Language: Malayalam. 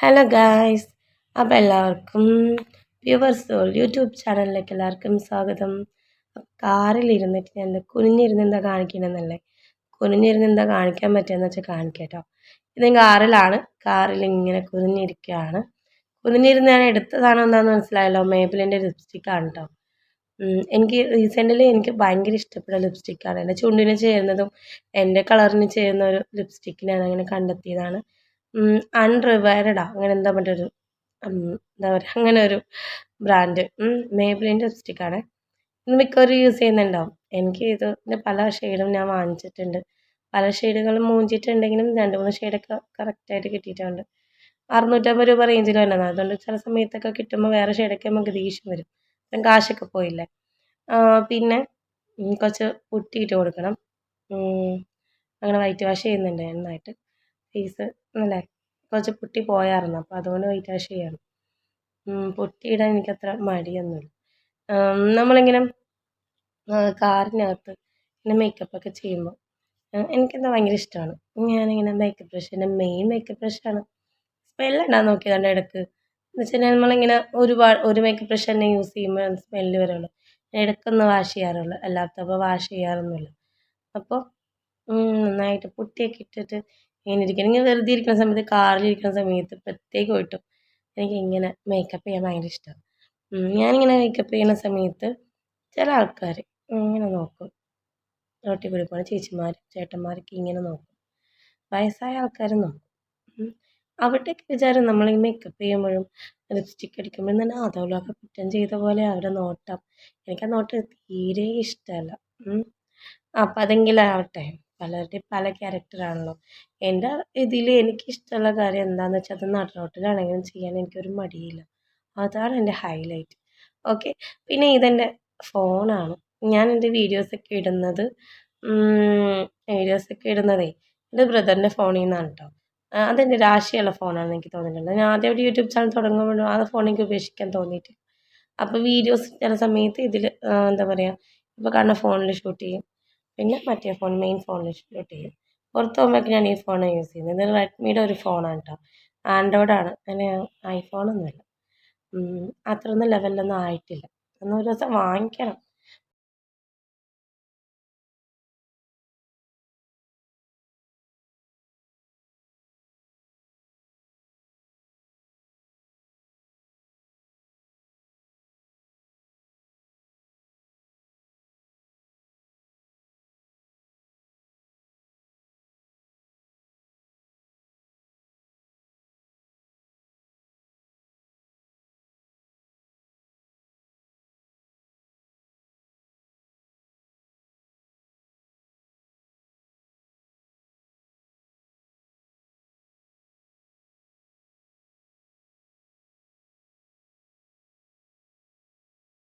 ഹലോ ഗായ്സ് അപ്പോൾ എല്ലാവർക്കും വ്യൂവേഴ്സ് സോൾ യൂട്യൂബ് ചാനലിലേക്ക് എല്ലാവർക്കും സ്വാഗതം. കാറിലിരുന്നിട്ട് ഞാൻ എന്താ കുനിഞ്ഞിരുന്ന് എന്താ കാണിക്കണമെന്നല്ലേ കുനിഞ്ഞിരുന്ന് എന്താ കാണിക്കാൻ പറ്റുമെന്ന് വെച്ചാൽ കാണിക്കാം ഇത് കാറിലാണ്. കാറിൽ ഇങ്ങനെ കുനിഞ്ഞിരിക്കുകയാണ് കുനിഞ്ഞിരുന്ന് ഞാൻ എടുത്തതാണോ എന്താണെന്ന് മനസ്സിലായല്ലോ മേബിലിന്റെ ലിപ്സ്റ്റിക്കാണ് കേട്ടോ എനിക്ക് റീസെന്റിലി എനിക്ക് ഭയങ്കര ഇഷ്ടപ്പെട്ട ലിപ്സ്റ്റിക്കാണ് എന്റെ ചുണ്ടിന് ചേരുന്നതും എന്റെ കളറിന് ചേരുന്ന ഒരു ലിപ്സ്റ്റിക്ക് അങ്ങനെ കണ്ടെത്തിയതാണ്. അൺറിവൈറഡാ അങ്ങനെ എന്താ മറ്റൊരു എന്താ പറയുക അങ്ങനെ ഒരു ബ്രാൻഡ് മേബിലിന്റെ ലിപ്സ്റ്റിക്കാണ് ഇത് മിക്കവരും യൂസ് ചെയ്യുന്നുണ്ടാവും. എനിക്ക് ഇതിന്റെ പല ഷെയ്ഡും ഞാൻ വാങ്ങിച്ചിട്ടുണ്ട്. പല ഷെയ്ഡുകളും മൂഞ്ചിട്ടുണ്ടെങ്കിലും രണ്ട് മൂന്ന് ഷെയ്ഡൊക്കെ കറക്റ്റായിട്ട് കിട്ടിയിട്ടുണ്ട്. അറുന്നൂറ്റമ്പത് രൂപ റേഞ്ചിൽ വരുന്നത് അതുകൊണ്ട് ചില സമയത്തൊക്കെ കിട്ടുമ്പോൾ വേറെ ഷെയ്ഡൊക്കെ നമുക്ക് ദേഷ്യം വരും. കാശൊക്കെ പോയില്ലേ? പിന്നെ കുറച്ച് പുട്ടിയിട്ട് കൊടുക്കണം. അങ്ങനെ വൈറ്റ് വാഷ് ചെയ്യുന്നുണ്ട് നന്നായിട്ട്. ഫേസ് അല്ലേ? കുറച്ച് പുട്ടി പോയായിരുന്നു അപ്പോൾ അതുകൊണ്ട് വൈറ്റ് വാഷ് ചെയ്യാണ്. പുട്ടിയിടാൻ എനിക്കത്ര മടിയൊന്നുമില്ല. നമ്മളിങ്ങനെ കാറിനകത്ത് ഇങ്ങനെ മേക്കപ്പൊക്കെ ചെയ്യുമ്പോൾ എനിക്കെന്താ ഭയങ്കര ഇഷ്ടമാണ് ഞാനിങ്ങനെ മേക്കപ്പ് ബ്രഷ് എന്റെ മെയിൻ മേക്കപ്പ് ബ്രഷാണ് സ്മെല്ലുണ്ടാകും നോക്കിയതുകൊണ്ട് ഇടയ്ക്ക് എന്ന് വെച്ചാൽ നമ്മളിങ്ങനെ ഒരുപാട് ഒരു മേക്കപ്പ് ബ്രഷ് തന്നെ യൂസ് ചെയ്യുമ്പോൾ സ്മെല്ല് വരുള്ളൂ. ഇടയ്ക്കൊന്ന് വാഷ് ചെയ്യാറുള്ളൂ. അല്ലാത്തപ്പോൾ വാഷ് ചെയ്യാറൊന്നുമില്ല. അപ്പോൾ നന്നായിട്ട് പുട്ടിയൊക്കെ ഇട്ടിട്ട് ഇങ്ങനെ ഇരിക്കണം ഇങ്ങനെ വെറുതെ ഇരിക്കുന്ന സമയത്ത് കാറിലിരിക്കുന്ന സമയത്ത് പ്രത്യേകമായിട്ടും എനിക്ക് ഇങ്ങനെ മേക്കപ്പ് ചെയ്യാൻ ഭയങ്കര ഇഷ്ടമാണ് ഞാനിങ്ങനെ മേക്കപ്പ് ചെയ്യുന്ന സമയത്ത് ചില ആൾക്കാർ ഇങ്ങനെ നോക്കും. റോട്ടിൽ കൂടി ചേച്ചിമാരും ചേട്ടന്മാരൊക്കെ ഇങ്ങനെ നോക്കും. വയസ്സായ ആൾക്കാരും നോക്കും. അവരുടെയൊക്കെ വിചാരം നമ്മൾ ഈ മേക്കപ്പ് ചെയ്യുമ്പോഴും ലിപ്സ്റ്റിക്ക് അടിക്കുമ്പോഴും തന്നെ അതോലൊക്കെ കുറ്റം ചെയ്ത പോലെ അവരുടെ നോട്ടം. എനിക്ക് ആ നോട്ടം തീരെ ഇഷ്ടമല്ല. അപ്പം അതെങ്കിലും ആവട്ടെ പലരുടെയും പല ക്യാരക്ടറാണല്ലോ എന്റെ ഇതിൽ എനിക്കിഷ്ടമുള്ള കാര്യം എന്താണെന്ന് വെച്ചാൽ അത് നടുറോട്ടിലാണെങ്കിലും ചെയ്യാൻ എനിക്കൊരു മടിയില്ല. അതാണ് എന്റെ ഹൈലൈറ്റ് ഓക്കെ പിന്നെ ഇതെന്റെ ഫോണാണ് ഞാൻ എന്റെ വീഡിയോസൊക്കെ ഇടുന്നത് വീഡിയോസൊക്കെ ഇടുന്നതേ എന്റെ ബ്രദറിന്റെ ഫോണിൽ നിന്നാണ് കേട്ടോ അതെന്റെ രാശിയുള്ള ഫോണാണെന്ന് എനിക്ക് തോന്നിയിട്ടുണ്ട്. ഞാൻ ആദ്യം ഒരു യൂട്യൂബ് ചാനൽ തുടങ്ങുമ്പോഴും ആ ഫോൺ എനിക്ക് ഉപേക്ഷിക്കാൻ തോന്നിയിട്ട് അപ്പോൾ വീഡിയോസ് ചില സമയത്ത് ഇതിൽ എന്താ പറയുക ഇപ്പോൾ കാണുന്ന ഫോണിൽ ഷൂട്ട് ചെയ്യും. പിന്നെ മറ്റേ ഫോൺ മെയിൻ ഫോണിൽ ഷൂട്ട് ചെയ്യും. പുറത്ത് പോകുമ്പോഴേക്ക് ഞാൻ ഈ ഫോണാണ് യൂസ് ചെയ്യുന്നത് ഇത് റെഡ്മിയുടെ ഒരു ഫോണാണ് കേട്ടോ ആൻഡ്രോയിഡാണ് അതിന് ഐഫോണൊന്നുമല്ല അത്രയൊന്നും ലെവലിലൊന്നും ആയിട്ടില്ല. എന്നാൽ ഒരു ദിവസം വാങ്ങിക്കണം.